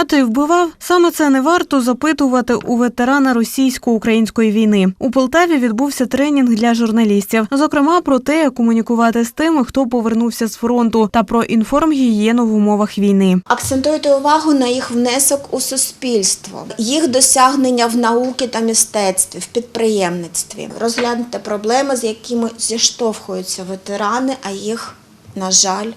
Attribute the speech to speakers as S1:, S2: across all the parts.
S1: А ти вбивав? Саме це не варто запитувати у ветерана російсько-української війни. У Полтаві відбувся тренінг для журналістів, зокрема про те, як комунікувати з тими, хто повернувся з фронту, та про інформгігієну в умовах війни.
S2: Акцентуйте увагу на їх внесок у суспільство, їх досягнення в науці та мистецтві, в підприємництві. Розгляньте проблеми, з якими зіштовхуються ветерани, а їх, на жаль,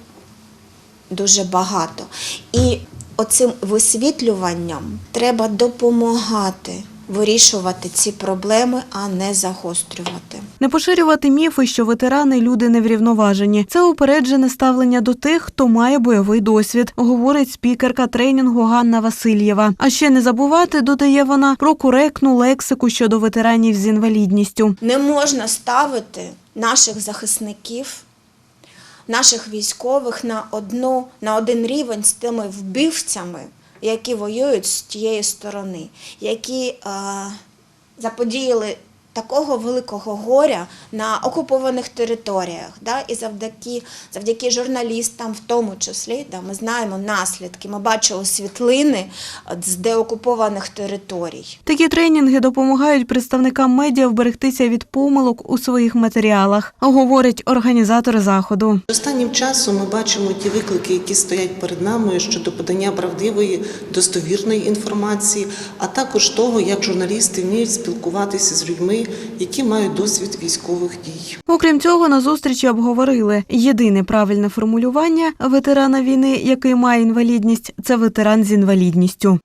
S2: дуже багато. І оцим висвітлюванням треба допомагати вирішувати ці проблеми, а не загострювати.
S1: Не поширювати міфи, що ветерани люди неврівноважені. Це упереджене ставлення до тих, хто має бойовий досвід, говорить спікерка тренінгу Ганна Васильєва. А ще не забувати, додає вона, про коректну лексику щодо ветеранів з інвалідністю.
S2: Не можна ставити наших захисників, наших військових на, одну, на один рівень з тими вбивцями, які воюють з тієї сторони, які е, заподіяли такого великого горя на окупованих територіях. Да? І завдяки, завдяки журналістам, в тому числі, да, ми знаємо наслідки. Ми бачили світлини е, з деокупованих територій.
S1: Такі тренінги допомагають представникам медіа вберегтися від помилок у своїх матеріалах, говорять організатори заходу.
S3: Останнім часом ми бачимо ті виклики, які стоять перед нами щодо подання правдивої, достовірної інформації, а також того, як журналісти вміють спілкуватися з які мають досвід військових дій.
S1: Окрім цього, на зустрічі обговорили єдине правильне формулювання ветерана війни, який має інвалідність, це ветеран з інвалідністю.